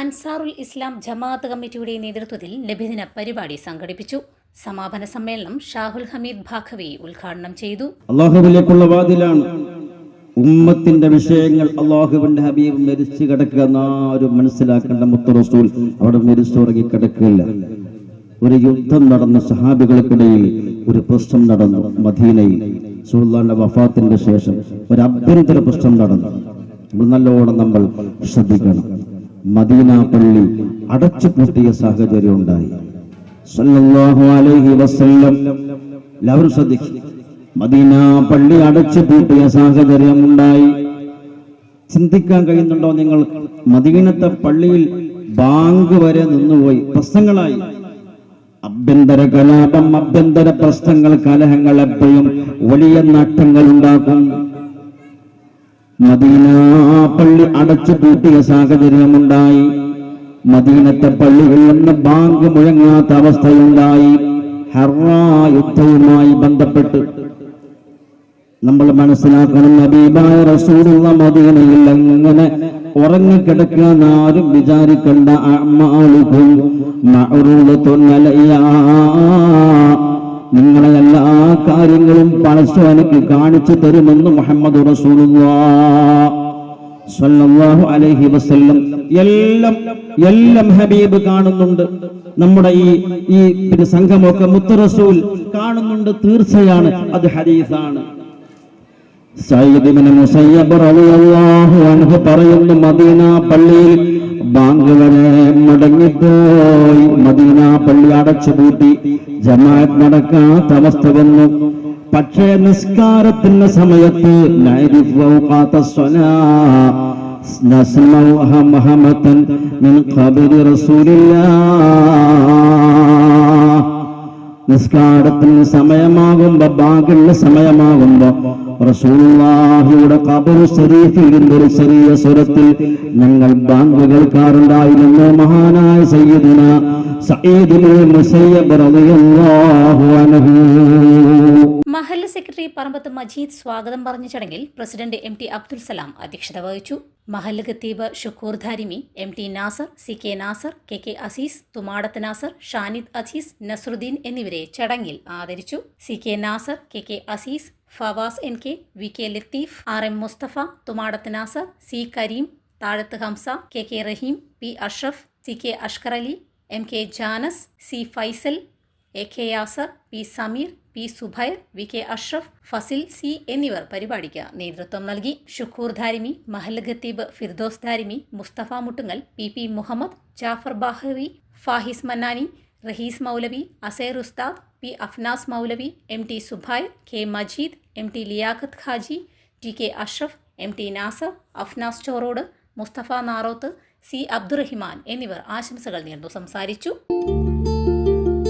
അൻസാറുൽ ഇസ്ലാം ജമാഅത്ത് കമ്മിറ്റിയുടെ നേതൃത്വത്തിൽ നബിദിന പരിപാടി സംഘടിപ്പിച്ചു. സമാപന സമ്മേളനം ഷാഹുൽ ഹമീദ് ഭാഖവി ഉദ്ഘാടനം ചെയ്തു. അള്ളാഹുവിലേക്കുള്ള വാതിലാണ് ഉമ്മത്തിന്റെ വിഷയങ്ങൾ അള്ളാഹുവിന്റെ ഹബീബ് മരിച്ചു കിടക്കുക എന്നാരും മനസ്സിലാക്കേണ്ട മുത്തറസൂൽ അവിടെ മരിച്ചുറങ്ങി കിടക്കില്ല ഒരു യുദ്ധം നടന്ന സഹാബികൾക്കിടയിൽ ഒരു പ്രശ്നം നടന്നു മദീനയിൽ. സുൽത്താന്റെ വഫാത്തിന്റെ ശേഷം ഒരു അഭ്യന്തര പ്രശ്നം നടന്നു. നല്ലോണം നമ്മൾ ശ്രദ്ധിക്കണം. മദീന പള്ളി അടച്ചു പൂട്ടിയ സാഹചര്യം ഉണ്ടായി. അലൈഹി വസല്ലം മദീന പള്ളി അടച്ചു പൂട്ടിയ സാഹചര്യം ഉണ്ടായി. ചിന്തിക്കാൻ കഴിയുന്നുണ്ടോ നിങ്ങൾ? മദീനത്തെ പള്ളിയിൽ ബാങ്ക് വരെ നിന്നുപോയി. പ്രശ്നങ്ങളായി. അഭ്യന്തര കലാപം അഭ്യന്തര പ്രശ്നങ്ങൾ കലഹങ്ങൾ എപ്പോഴും വലിയ നട്ടങ്ങൾ ഉണ്ടാക്കും. മദീന പള്ളി അടച്ചു പൂട്ടിയ സാഹചര്യമുണ്ടായി. മദീനത്തെ പള്ളികളിൽ നിന്ന് ബാങ്ക് മുഴങ്ങാത്ത അവസ്ഥയുണ്ടായി. ഹറാ യുദ്ധവുമായി ബന്ധപ്പെട്ട്. നമ്മൾ മനസ്സിലാക്കണം നബീബായ റസൂലുള്ള മദീനയിൽ അങ്ങനെ ഉറങ്ങിക്കിടക്കാൻ ആരും വിചാരിക്കേണ്ട. അഅ്മാലുക്കും മഅറൂലത്തുൻ. കാര്യങ്ങളും പടച്ചവനക്ക് കാണിച്ചു തരുമെന്ന് മുഹമ്മദ് റസൂലുള്ളാഹു അലൈഹി വസല്ലം. എല്ലാം എല്ലാം ഹബീബ് കാണുന്നുണ്ട്. നമ്മുടെ ഈ ഈ പിന്നെ സംഘമൊക്കെ മുത്ത് റസൂൽ കാണുന്നുണ്ട് തീർച്ചയാണ്. അത് ഹരീസാണ് പറയുന്നു മദീന പള്ളിയിൽ ബാങ്ക് വരെ മടങ്ങിപ്പോയി. മദീന പള്ളി അടച്ചുപൂട്ടി. ജമാഅത്ത് നടക്കാത്ത അവസ്ഥ വന്നു. പക്ഷേ നിസ്കാരത്തിന്റെ സമയത്ത് നസ്മൗ റസൂലില്ലാഹ് നിസ്കാരത്തിന് സമയമാകുമ്പോ ബാങ്കിന്റെ സമയമാകുമ്പോ റസൂലുള്ളാഹിയുടെ കബറു ശരീഫിൽ ഒരു ചെറിയ സ്വരത്തിൽ ഞങ്ങൾ ബാങ്ക് കേൾക്കാറുണ്ടായിരുന്നു. മഹാനായ സയ്യിദിന സയ്യിദിനെ മുസയ്യബ് റളിയല്ലാഹു അൻഹു. സെക്രട്ടറി പറമ്പത്ത് മജീദ് സ്വാഗതം പറഞ്ഞ ചടങ്ങിൽ president M T Abdul Salam അധ്യക്ഷത വഹിച്ചു. മഹല്ല് ഖത്തീബ് Shukoor Darimi M T Nasar C K Nasar K K Azeez Thumadath Nasar Shanid Azeez Nasarudheen എന്നിവരെ ചടങ്ങിൽ ആദരിച്ചു. C K Nasar K K Azeez Fawas N K V K Latheef R M Musthafa Thumadath Nasar C Kareem Thazhath Hamza K K Raheem P Ashraf C K Ashkar Ali M K Janas C Faisal A K Yasar P Sameer P Zubair V K Ashraf Fazil C എന്നിവർ പരിപാടിക്ക് നേതൃത്വം നൽകി. ഷുക്കൂർ ധാരിമി മഹൽ ഖത്തീബ് Firdous Dharimi Musthafa Muttungal P P Muhammad Jafar Bahavi Fahis Mannani Raheez മൗലവി അസേർ ഉസ്താദ് P Afnas മൗലവി M T Zubair K Majeed M T Liyaqath Khaji T K Ashraf M T Nasar Afnas Chorode Musthafa Naroth C Abdurahiman എന്നിവർ ആശംസകൾ നേർന്നു സംസാരിച്ചു.